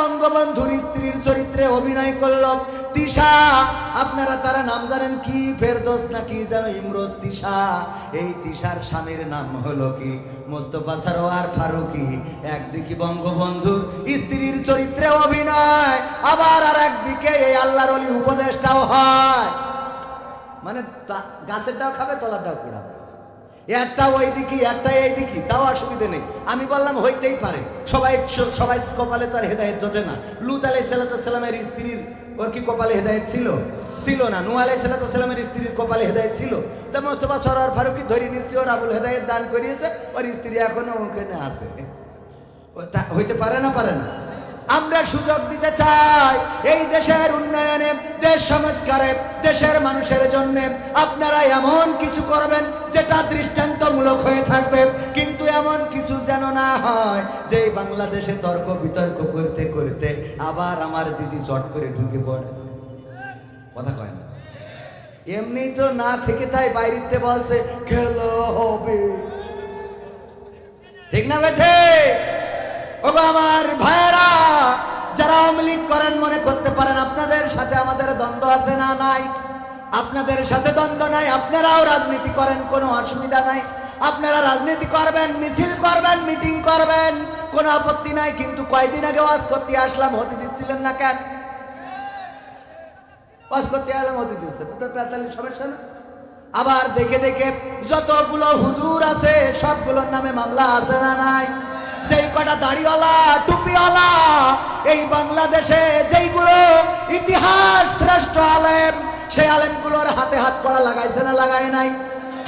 বঙ্গবন্ধুর স্ত্রীর চরিত্রে অভিনয় করল তিশা, আপনারা তারা নাম জানেন কি? ফেরদোস না কি যেন ইমরোজ তিশা? এই তিশার স্বামীর নাম হলো কি? মোস্তফা সারোয়ার ফারুকি। একদিকে বঙ্গবন্ধুর স্ত্রীর চরিত্রে অভিনয়, আবার আর একদিকে এই আল্লাহর অলি উপদেশটাও হয়। মানে গাছেরটাও খাবে তলাটাও কুড়াবে। একটা ওই দিকে একটা এই দিকে তাও অসুবিধে নেই। আমি বললাম, হইতেই পারে। সবাই সবাই কপালে তো আর হেদায়ত জোটে না। লুত আলাই সালামের স্ত্রীর, ওর কি কপালে হেদায়ত ছিল? ছিল না। নু আলাই সালামের স্ত্রীর কপালে হেদায়ত ছিল। তা মোস্তফা সরার ফারুকি ধরে নিচ্ছি ওর আবুল হেদায়ত দান করিয়েছে, ওর স্ত্রী এখনও ওখানে আছে। হইতে পারে না পারে না। আমরা সুযোগ দিতে চাই। এই দেশের উন্নয়নে, দেশ সংস্কারে, দেশের মানুষের জন্য আপনারা এমন কিছু করবেন যেটা দৃষ্টান্তমূলক হয়ে থাকবে। কিন্তু এমন কিছু যেন না হয়, যে বাংলাদেশে তর্ক বিতর্ক করতে করতে আবার আমার দিদি চট করে ঢুকে পড়ে। কথা কয় না। এমনি তো না থেকে তাই বাইরেতে বলছে, খেলো হবে। ঠিক না বেঠে? ওগো আমার ভাইয়েরা, যারা আওয়ামী লীগ করেন মনে করতে পারেন আপনাদের সাথে আমাদের দ্বন্দ্ব আছে না নাই? আপনাদের সাথে দ্বন্দ্ব নাই, আপনারাও রাজনীতি করেন, কোনো অসুবিধা নাই। আপনারা রাজনীতি করবেন, মিছিল করবেন, মিটিং করবেন, কোনো আপত্তি নাই, কিন্তু কয়দিন আগে ওয়াজ করতে আসলাম, হতে দিচ্ছিলেন না কেন? ওয়াজ করতে আসলাম, হতে দিচ্ছে তো তাহলে সমস্যা না? আবার দেখে দেখে যতগুলো হুজুর আছে, সবগুলোর নামে মামলা আছে না নাই? যেই কটা দাড়িওয়ালা, টুপিওয়ালা, এই বাংলাদেশে যেইগুলো ইতিহাস শ্রেষ্ঠ আলেম, সেই আলেমগুলোর হাতে হাত পড়া লাগাইছে না, লাগায় নাই।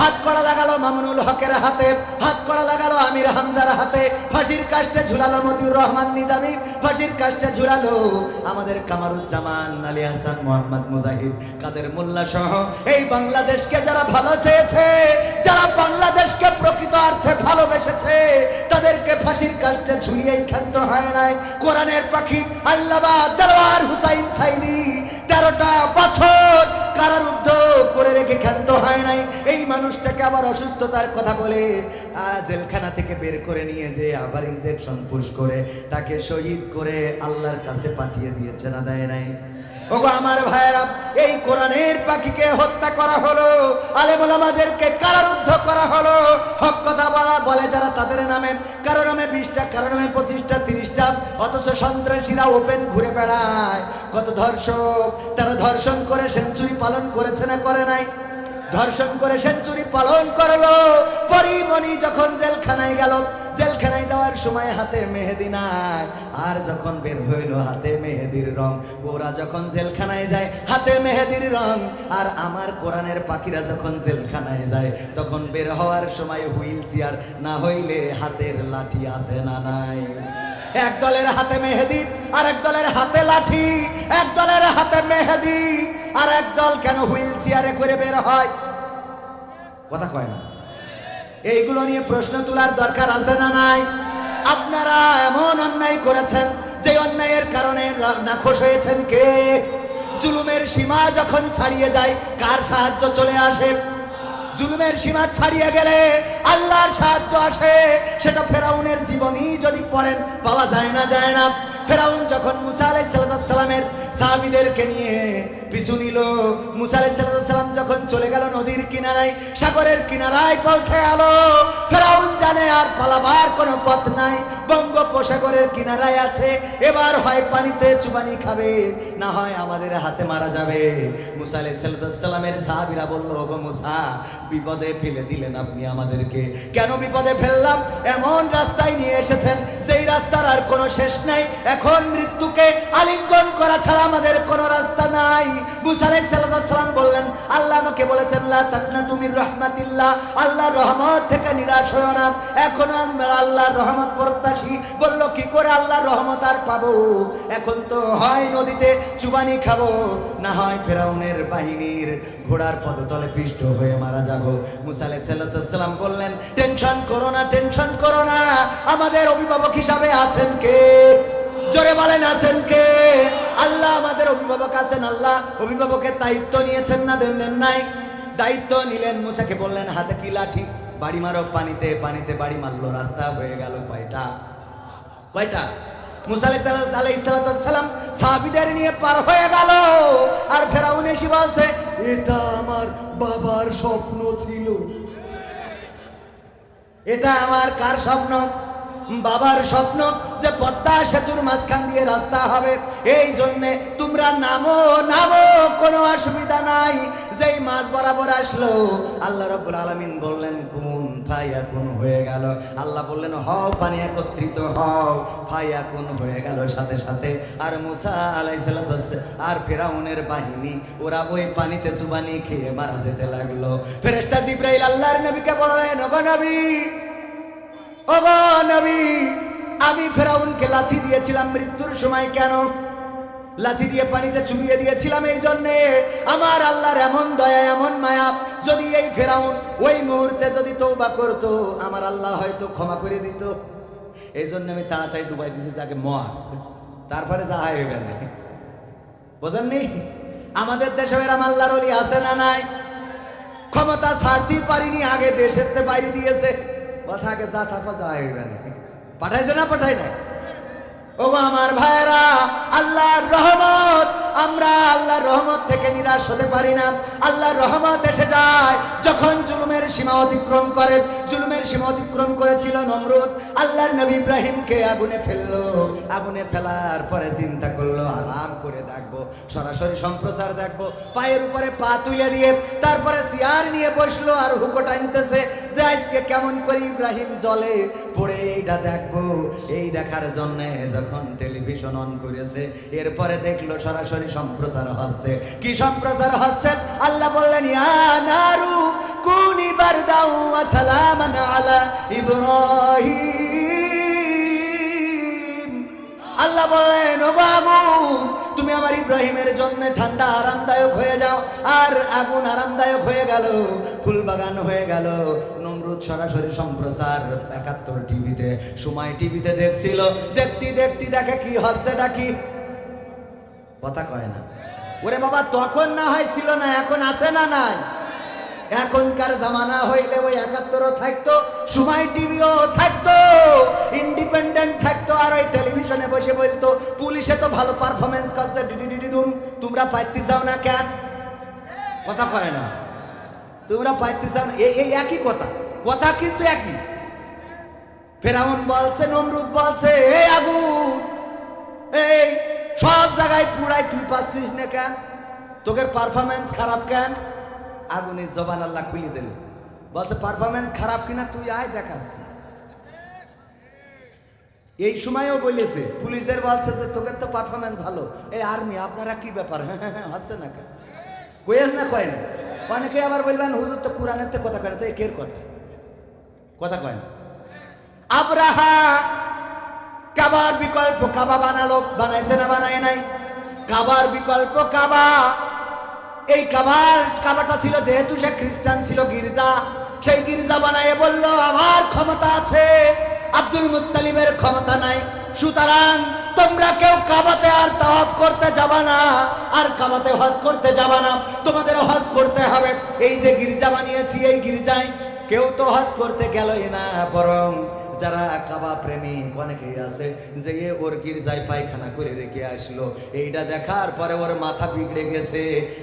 হাত করা লাগালো মামুনুল হকের হাতে, হাত করা লাগালো আমির হামজার হাতে। ফাঁসির কাষ্টে ঝুলালো মতিউর রহমান নিজামী, ফাঁসির কাষ্টে ঝুলালো আমাদের কামারুজ্জামান আলী হাসান মোহাম্মদ মুজাহিদ কাদের মোল্লা সহ। এই বাংলাদেশকে যারা ভালো চেয়েছে, যারা বাংলাদেশকে প্রকৃত অর্থে ভালোবেসেছে, তাদেরকে ফাঁসির কাষ্টে ঝুলিয়েই ক্ষান্ত হয় নাই। কোরআনের পাখি আল্লামা দেওয়ার হুসাইন সাইদি, তেরোটা বছর কারারুদ্ধ করে রেখে ক্ষান্ত হয় নাই। এই মানুষটাকে আবার অসুস্থতার কথা বলে জেলখানা থেকে বের করে নিয়ে যে আবার ইঞ্জেকশন পুশ করে তাকে শহীদ করে আল্লাহর কাছে পাঠিয়ে দিয়েছে, না দেয় নাই। ওগো আমার ভাইয়েরা, এই কোরআনের পাখিকে হত্যা করা হলো আলেমুল আমাদেরকে কারারুদ্ধ করা হলো। হক কথা বলা, বলে যারা তাদের নামে, কারও নামে বিশটা, কারও নামে পঁচিশটা, তিরিশটা, অথচ সন্ত্রাসীরা ওপেন ঘুরে বেড়ায়। কত ধর্ষক, তারা ধর্ষণ করে সেঞ্চুরি পালন করেছে না করে নাই? ধর্ষণ করে সেঞ্চুরি পালন করল, পরিমণি যখন জেলখানায় গেল জেলখানায় যাওয়ার সময় হাতে মেহেদি নাই। আর যখন বের হইল, হাতে মেহেদির রং। ওরা যখন জেলখানায় যায়, হাতে মেহেদির রং। আর আমার কোরআনের পাখিরা যখন জেলখানায় যায়, তখন বের হওয়ার সময় হুইল চেয়ার না হইলে হাতের লাঠি আছে না নাই। এক দলের হাতে মেহেদি আর এক দলের হাতে লাঠি। এক দলের হাতে মেহেদি আর এক দল কেন হুইল চেয়ারে করে বের হয়? কথা কয় না। এইগুলো নিয়ে প্রশ্ন তোলার দরকার আছে না নাই? আপনারা এমন অন্যায় করেছেন যে অন্যায়ের কারণে নাখোশ হয়েছেন কে? জুলুমের সীমা যখন ছাড়িয়ে যায়, কার সাহায্য চলে আসে? জুলুমের সীমা ছাড়িয়ে গেলে আল্লাহর সাহায্য আসে। সেটা ফেরাউনের জীবনই যদি পড়েন, পাওয়া যায় না যায় না। ফেরাউন যখন মুসা আলাই সালামের সাহাবিদেরকে নিয়ে পিছু নিল। সালাম যখন চলে গেল নদীর কিনারায়, সাগরের কিনারায় পৌঁছে গেল। ফেরাউন জানে আর পালাবার কোনো পথ নাই। বঙ্গোপসাগরের কিনারায় আছে। এবার হয় পানিতে চুবানি খাবে, না হয় আমাদের হাতে মারা যাবে। মুসা আলাই সালামের সাহাবিরা বলল গো মুসা, বিপদে ফেলে দিলেন আপনি আমাদেরকে। কেন বিপদে ফেললাম? এমন রাস্তায় নিয়ে এসেছেন সেই রাস্তার আর কোনো শেষ নাই। এখন মৃত্যুকে আলিঙ্গন করা ছাড়া আমাদের কোনো রাস্তা নাই। হয় চুবানি খাব, না হয় ফেরাউনের বাহিনীর ঘোড়ার পদতলে পিষ্ট হয়ে মারা যাব। মুসা আলাই সাল্লাম বললেন, টেনশন করো না, টেনশন করো না। আমাদের অভিভাবক হিসাবে আছেন কে? জোরে বলেন, আছেন কে? আল্লাহ আমাদের অভিভাবক আছেন, আল্লাহ অভিভাবকের দায়িত্ব নিয়েছেন না দেন নাই। দায়িত্ব নিলেন মুসাকে, বললেন, হাতে কি লাঠি? বাড়ি মারো, পানিতে পানিতে বাড়ি মারলো, রাস্তা হয়ে গেল কয়টা? কয়টা? মুসা আলাইসালাম সাহাবিদের নিয়ে পার হয়ে গেল। আর ফেরাউন এসে বলছে, এটা আমার বাবার স্বপ্ন ছিল। এটা আমার কার স্বপ্ন? বাবার স্বপ্ন যে পদ্মা সেতুর মাঝখান দিয়ে রাস্তা হবে। এই জন্যে তোমরা নামো নামো, কোনো অসুবিধা নাই। যেই মাছ বরাবর আসলো, আল্লাহ রব্বুল আলমিন বললেন, কোন ফাইয়া কোন হয়ে গেল। আল্লাহ বললেন, হও পানি একত্রিত হও, ফাইয়া কোন হয়ে গেল সাথে সাথে। আর মুসা আলাইসালাত আর ফেরাউনের বাহিনী, ওরা ওই পানিতে সুবানি খেয়ে মারা যেতে লাগল। ফেরেস্তা জিব্রাইল আল্লাহর নবীকে বললেন নবী ওগো নবী, আমি ফেরাউনকে লাথি দিয়েছিলাম মৃত্যুর সময় কেন? লাথি দিয়ে পানিতে চুবিয়ে দিয়েছিলাম এই জন্যে। আমার আল্লাহর এমন দয়া, এমন মায়া, যদি এই ফেরাউন ওই মুহূর্তে যদি তৌবা করতো, আমার আল্লাহ হয়তো ক্ষমা করে দিত। এই জন্য আমি তাড়াতাড়ি ডুবাই দিয়েছি তাকে মর তারপরে যা হয়ে গেল। বোঝেননি? আমাদের দেশে এরম আল্লাহর অলি আছে না নাই? ক্ষমতা ছাড়তেই পারিনি, আগে দেশের বাইরে দিয়েছে। কথা আগে যা থাকো যা হয়ে গেল পাঠাইছে না পাঠাই না ওগো আমার ভাইরা রহমত থেকে নিরাশ হতে পারি না। আল্লাহর রহমত এসে যায়, যখন জুলুমের সীমা অতিক্রম করে। জুলুমের সীমা অতিক্রম করেছিল নমরুদ। আল্লাহর নবী ইব্রাহিমকে আগুনে ফেলল। আগুনে ফেলার পরে চিন্তা করল, আরাম করে দেখব, সরাসরি সম্প্রচার দেখব। পায়ের উপরে পা তুলে দিয়ে, তারপরে চেয়ার নিয়ে বসল আর হুকো টানতেছে যে, আজকে কেমন করে ইব্রাহিম জলে? পড়ে এইটা দেখব। এই দেখার জন্য যখন টেলিভিশন অন করেছে, এরপরে দেখল সরাসরি সম্প্রচার হচ্ছে। কি সম্প্রচার হচ্ছে? আল্লাহ বললেন নারু কুনি আলা ইব্রাহিম। আল্লাহ বললেন ও তুমি আমার ইব্রাহিমের জন্য ঠান্ডা আরামদায়ক হয়ে যাও। আর আগুন আরামদায়ক হয়ে গেল ফুল বাগান হয়ে গেল। সরাসরি সম্প্রচার। একাত্তর টিভিতে সময় টিভিতে দেখছিল। দেখতে দেখতে দেখে কি হচ্ছে ডাকি? কথা কয় না। ওরে বাবা, তখন না হয় ছিল না, এখন আছে না নাই? এখনকার জামানা হইলে ওই একাত্তরও থাকতো সময় টিভিও থাকতো, ইন্ডিপেন্ডেন্ট থাকতো, আর ওই টেলিভিশনে বসে বলতো, পুলিশে তো ভালো পারফরমেন্স করছে ডিডি ডিডি ডুম, তোমরা পাইতে চাও না কেন? কথা কয় না। তোমরা পাইতে চাও না এই একই কথা। কথা কিন্তু একই। ফেরাউন বলছে, নমরুদ বলছে এই আগুন, এই সব জায়গায় পুরাই তুই পাচ্ছিস না কেন? তোকে পারফরমেন্স খারাপ কেন? আগুনের জবান আল্লাহ খুলে দিল। বলছে পারফরমেন্স খারাপ কিনা তুই আয় দেখাস। এই সময়ও বলেছে, পুলিশদের বলছে যে, তোকে তো পারফরমেন্স ভালো। এই আর্মি আপনারা কি ব্যাপার? হ্যাঁ হ্যাঁ হ্যাঁ হচ্ছে না কেন? কয়েস না, কয় না? অনেকে আবার বলবেন, হুজুর তো কোরআনের তো কথা কয় তো একের কথা। কথা কয় না। আব্রাহা কাবার বিকল্প কাবা বানালো, বানাইছে না বানায় নাই? কাবার বিকল্প কাবা। এই কাবার, কাবাটা ছিল, যেহেতু সে খ্রিস্টান ছিল, গির্জা, সেই গির্জা বানায় বলল, আমার ক্ষমতা আছে, আব্দুল মুতালিমের ক্ষমতা নাই। সুতরাং তোমরা কেউ কাবাতে আর তাওয়াফ করতে যাবা না, আর কাবাতে হজ করতে যাবা না। তোমাদের হজ করতে হবে। এই যে গির্জা বানিয়েছি, এই গির্জায় কেউ তো হজ করতে গেলই না, বরং যারা কাবা প্রেমিক অনেকেই আছে, যে এ ওর গির্জায় পায়খানা করে রেখে আসলো। এইটা দেখার পরে ওর মাথা বিগড়ে গেছে,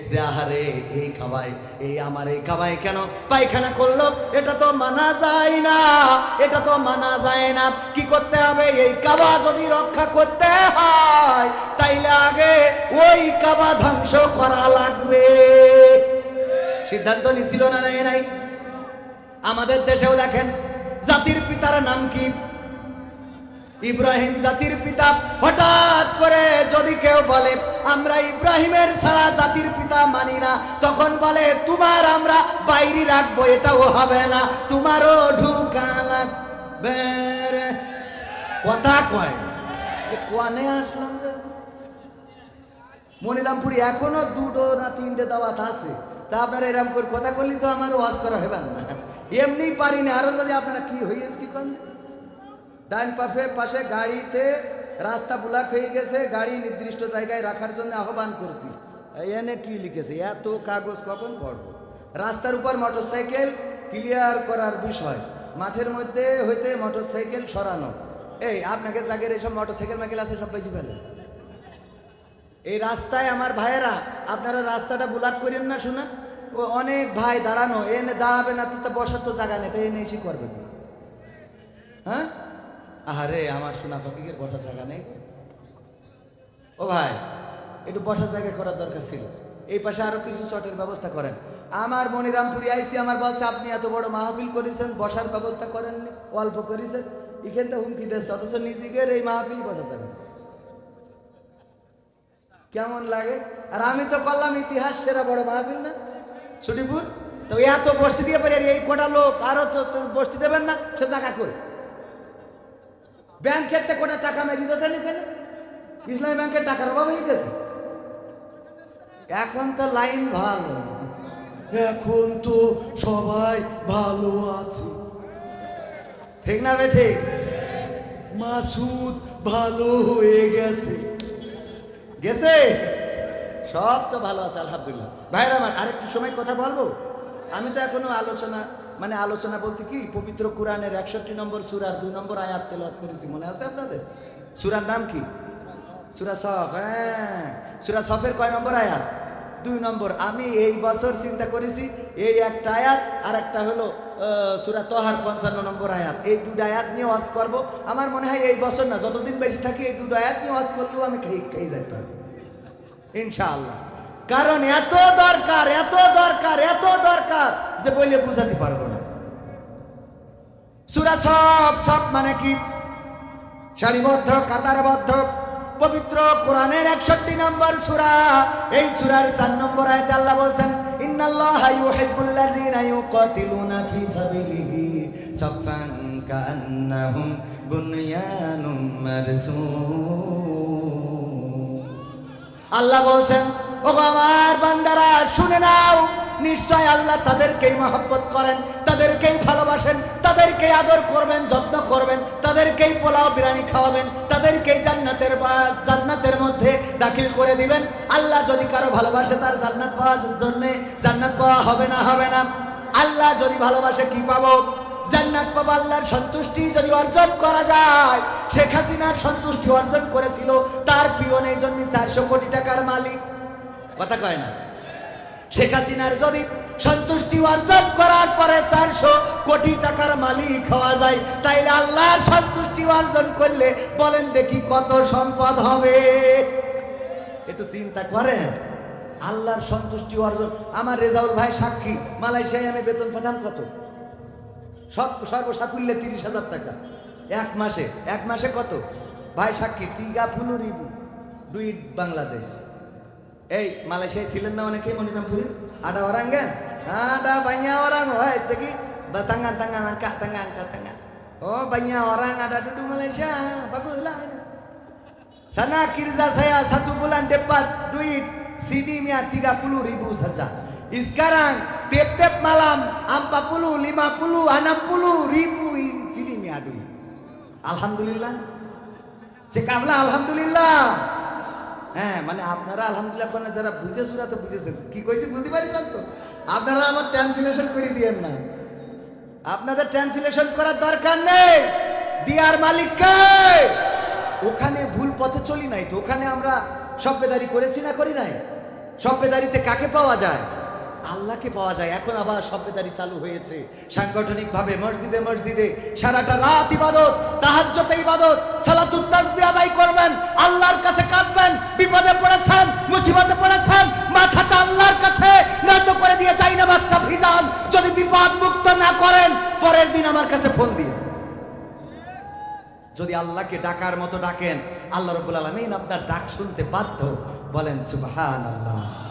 যে আহারে, এই খাবায় এই আমার এই খাবায় কেন পায়খানা করল? এটা তো মানা যায় না, এটা তো মানা যায় না। কি করতে হবে? এই কাবা যদি রক্ষা করতে হয়, তাইলে আগে ওই কাবা ধ্বংস করা লাগবে। সিদ্ধান্ত নিছিল না, নাই নাই? আমাদের দেশেও দেখেন, জাতির পিতার নাম কি? ইব্রাহিম জাতির পিতা। হঠাৎ করে যদি কেউ বলে, আমরা ইব্রাহিমের ছাড়া জাতির পিতা মানি না, তখন বলে, তোমার আমরা বাইরে রাখব, এটাও হবে না। তোমারও ঢুকা লাগবে কথা কয়। এ কোয়ানে আসলাম মনিরামপুরি এখনও দুটো না তিনটে দাওয়াত আছে। তা আপনারা এরকম করে কথা করলি তো আমার ওয়াজ করা হবে না। এমনি পারি না। আরও যদি আপনারা কি হইয়েছে কি কন? ডাইন পাশে পাশে গাড়িতে রাস্তা ব্লক হয়ে গেছে, গাড়ি নির্দিষ্ট জায়গায় রাখার জন্য আহ্বান করছি। এনে কি লিখেছে? এত কাগজ কখন পড়ব? রাস্তার উপর মোটরসাইকেল ক্লিয়ার করার বিষয়। মাঠের মধ্যে হইতে মোটরসাইকেল সরানো। এই, আপনাকে জাগের এইসব মোটর সাইকেল মাইকেল আছে, সব বেশি ফেলে এই রাস্তায় আমার ভাইয়েরা, আপনারা রাস্তাটা ব্লক করেন না শোনা? ও অনেক ভাই দাঁড়ানো এনে দাঁড়াবে না তো তা বসার তো জায়গা নেই, তাই এনে এসে করবে? হ্যাঁ? আরে আমার সোনা পাখিকে বসার জায়গা নেই ও ভাই, একটু বসার জায়গা করার দরকার ছিল। এই পাশে আরও কিছু চটের ব্যবস্থা করেন। আমার মনিরামপুরি আইসি, আমার বলছে, আপনি এত বড় মাহফিল করেছেন, বসার ব্যবস্থা করেন অল্প করেছেন। এখান তো হুমকি দিচ্ছে অথচ নিজেদের এই মাহফিল জায়গা নেই। কেমন লাগে? আর আমি তো করলাম ইতিহাস সেরা বড় মাহফিল না? ছুটিপুর তো এত বসতি দিয়ে পারি এই কটা লোক, আরও তো তো বসতি দেবেন না, সে টাকা করে ব্যাংকের থেকে কোটা টাকা মেরি দিতে কেন? ইসলামী ব্যাংকের টাকার অভাব হয়ে গেছে। এখন তো লাইন ভালো। এখন তো সবাই ভালো আছে। ঠিক না বে ঠিক? মাসুদ ভালো হয়ে গেছে। গেছে? সব তো ভালো আছে, আলহামদুলিল্লাহ। ভাইরা আমার, আরেকটু সময় কথা বলব? আমি তো এখনও আলোচনা মানে আলোচনা বলতে কি, পবিত্র কোরআনের একষট্টি নম্বর সুরার দুই নম্বর আয়াত তেলাওয়াত করেছি, মনে আছে আপনাদের? সুরার নাম কি? সুরা সফ হ্যাঁ। সুরা সফের কয় নম্বর আয়াত? দুই নম্বর, আমি এই বছর চিন্তা করেছি, এই একটা আয়াত, আর একটা হলো সুরা তোহার পঞ্চান্ন নম্বর আয়াত। এই দুটো আয়াত নিয়ে ওয়াজ করব। আমার মনে হয় এই বছর না, যতদিন বেশি থাকি, এই দুটো আয়াত নিয়ে ওয়াজ করলেও আমি খেয়ে খেয়ে যাই পারব। ইনশাআল্লাহ। কারণ এত দরকার এত দরকার এত দরকার যে বলে বুঝাতে পারব না। সুরা সব সব মানে কি? সারিবদ্ধ, কাতারবদ্ধ, পবিত্র কোরআনের একষট্টি নম্বর সুরা। এই সুরার চার নম্বর আয়তে আল্লাহ বলছেন, ইন্নাল্লাহা ইউহিব্বুল্লাযীনা ইউকাতিলুনা ফি আল্লাহ বলছেন ও আমার বান্দারা, শুনে নাও। নিশ্চয় আল্লাহ তাদেরকেই মহব্বত করেন, তাদেরকেই ভালোবাসেন, তাদেরকেই আদর করবেন, যত্ন করবেন, তাদেরকেই পোলাও বিরিয়ানি খাওয়াবেন, তাদেরকেই জান্নাতের জান্নাতের মধ্যে দাখিল করে দিবেন। আল্লাহ যদি কারও ভালোবাসে, তার জান্নাত পাওয়ার জন্য জান্নাত পাওয়া হবে না হবে না। আল্লাহ যদি ভালোবাসে, কি পাবো? জান্নাত পাবো আল্লাহর সন্তুষ্টি যদি অর্জন করা যায়। শেখ হাসিনার সন্তুষ্টি অর্জন করেছিল। তার প্রিয় নেই জন্য চারশো কোটি টাকার মালিক। কথা কয় না? শেখ হাসিনার যদি সন্তুষ্টি অর্জন করার পরে চারশো কোটি টাকার মালিক হওয়া যায়, তাইলে আল্লাহর সন্তুষ্টি অর্জন করলে বলেন দেখি কত সম্পদ হবে। একটু চিন্তা করেন, আল্লাহর সন্তুষ্টি অর্জন। আমার রেজাউল ভাই সাক্ষী, মালয়েশিয়ায় আমি বেতন পেতাম কত সব সব সর্বসাকুল্যে তিরিশ হাজার টাকা। এক মাসে এক মাসে কত? ভাই সাক্ষী, তিগা ফুলুর ডুইট বাংলাদেশ। এই, মালয়েশিয়ায় ছিলেন না অনেকে মনিরাম ফুরি আডা ওরাং গান আডা বাইয়া ওরাং ভাই দেখি বা তাঙ্গান তাঙ্গান আঙ্কা তাঙ্গান কা তাঙ্গান ও, বাইয়া ওরাং আডা ডুডু মালয়েশিয়া বাগুলা সানা কিরদা সায়া, সাতু, বুলান ডেপাত ডুইট সিডি মিয়া, তিগা ফুলুর রিবু, সাজা। Sekarang, tiap-tiap malam 40 50 60 ribu sini mia duit Alhamdulillah. চেকাবলা আলহামদুলিল্লাহ হ্যাঁ মানে আপনারা আলহামদুলিল্লাহ কোন যারা বুঝে সুরা তো বুঝেছেন কি কইছি বুঝতে পারিছেন তো আপনারা আমার ট্রান্সলেশন করে দিয়েন না আপনাদের ট্রান্সলেশন করার দরকার নেই দিয়ার মালিককে ওখানে ভুল পথে চলি নাই তো ওখানে আমরা সভ্যদারি করেছি না করি নাই সভ্যদারিতে কাকে পাওয়া যায় আল্লাহকে পাওয়া যায়। এখন আবার সভ্যদারি চালু হয়েছে। সাংগঠনিক ভাবে মসজিদে মসজিদে সারাটা রাত ইবাদত তাহাজ্জতে ইবাদত, সালাতুত তাসবিহ আদায় করবেন, আল্লাহর কাছে কাঁদবেন, বিপদে পড়েছেন, মুসিবতে পড়েছেন, মাথাটা আল্লাহর কাছে নত করে দিয়ে চাই না মাছটা ভিজান যদি বিপদ মুক্ত না করেন, পরের দিন আমার কাছে ফোন দিয়ে যদি আল্লাহকে ডাকার মতো ডাকেন, আল্লাহ রবুল আলমিন আপনার ডাক শুনতে বাধ্য, বলেন সুবহান আল্লাহ